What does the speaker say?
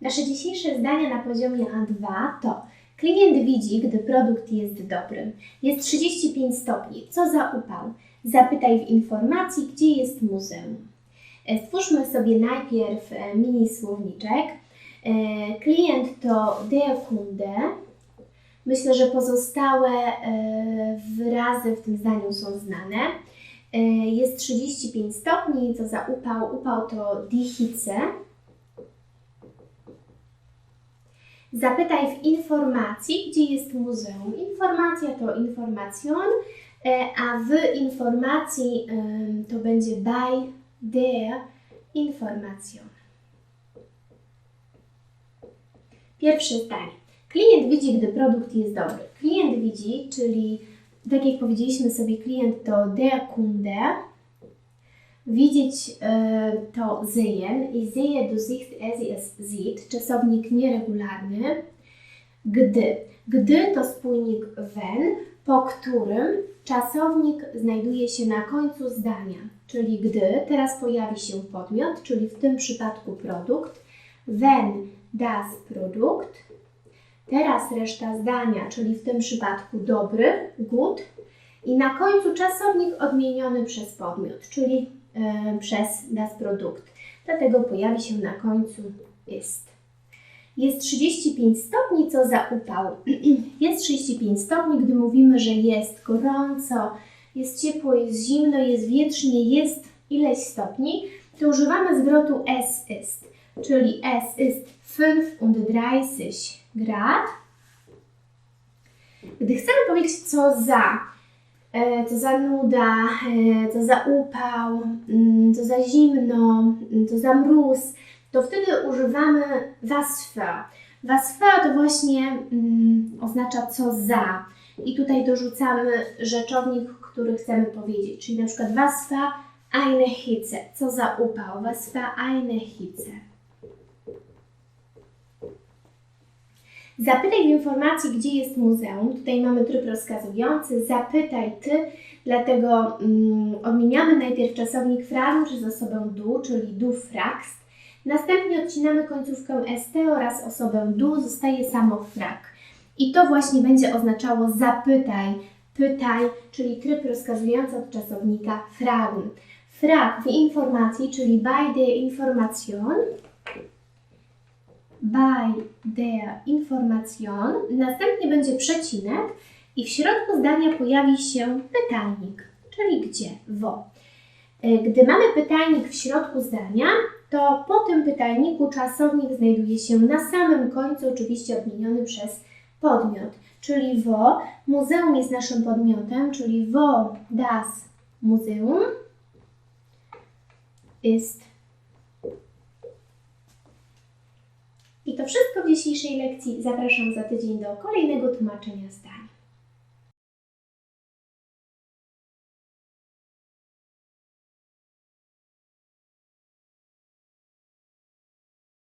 Nasze dzisiejsze zdania na poziomie A2 to klient widzi, gdy produkt jest dobry. Jest 35 stopni. Co za upał? Zapytaj w informacji, gdzie jest muzeum. E, Stwórzmy sobie najpierw e, mini słowniczek. E, Klient to der Kunde. Myślę, że pozostałe wyrazy w tym zdaniu są znane. Jest 35 stopni, co za upał? Upał to die Hitze. Zapytaj w informacji, gdzie jest muzeum. Informacja to information, e, a w informacji to będzie bei der Information. Pierwsze zdanie. Klient widzi, gdy produkt jest dobry. Klient widzi, czyli tak jak powiedzieliśmy sobie, klient to der Kunde. Widzieć e, to sehen. Ich sehe, du siehst, sie es sieht. Czasownik nieregularny. Gdy. Gdy to spójnik wenn, po którym czasownik znajduje się na końcu zdania. Czyli gdy, teraz pojawi się podmiot, czyli w tym przypadku produkt. Wenn das Produkt. Teraz reszta zdania, czyli w tym przypadku dobry, good. I na końcu czasownik odmieniony przez podmiot, czyli przez das Produkt. Dlatego pojawi się na końcu ist. Jest 35 stopni, co za upał. jest 35 stopni, gdy mówimy, że jest gorąco, jest ciepło, jest zimno, jest wietrznie, jest ileś stopni, to używamy zwrotu es ist, czyli es ist 35 Grad. Gdy chcemy powiedzieć co za, e, co za nuda, e, co za upał, mm, co za zimno, mm, co za mróz, to wtedy używamy was für. Was für to właśnie mm, oznacza co za. I tutaj dorzucamy rzeczownik, który chcemy powiedzieć, czyli na przykład was für eine Hitze, co za upał, was für eine Hitze. Zapytaj w informacji, gdzie jest muzeum. Tutaj mamy tryb rozkazujący. Zapytaj ty, dlatego mm, odmieniamy najpierw czasownik fragen przez osobę du, czyli du fragst. Następnie odcinamy końcówkę st oraz osobę du, zostaje samo frag. I to właśnie będzie oznaczało zapytaj, pytaj, czyli tryb rozkazujący od czasownika fragen. Frag w informacji, czyli by der Information, by der Information. Następnie będzie przecinek i w środku zdania pojawi się pytajnik, czyli gdzie, wo. E, Gdy mamy pytajnik w środku zdania, to po tym pytajniku czasownik znajduje się na samym końcu, oczywiście odmieniony przez podmiot, czyli wo. Muzeum jest naszym podmiotem, czyli wo das Museum ist I to wszystko w dzisiejszej lekcji. Zapraszam za tydzień do kolejnego tłumaczenia zdań.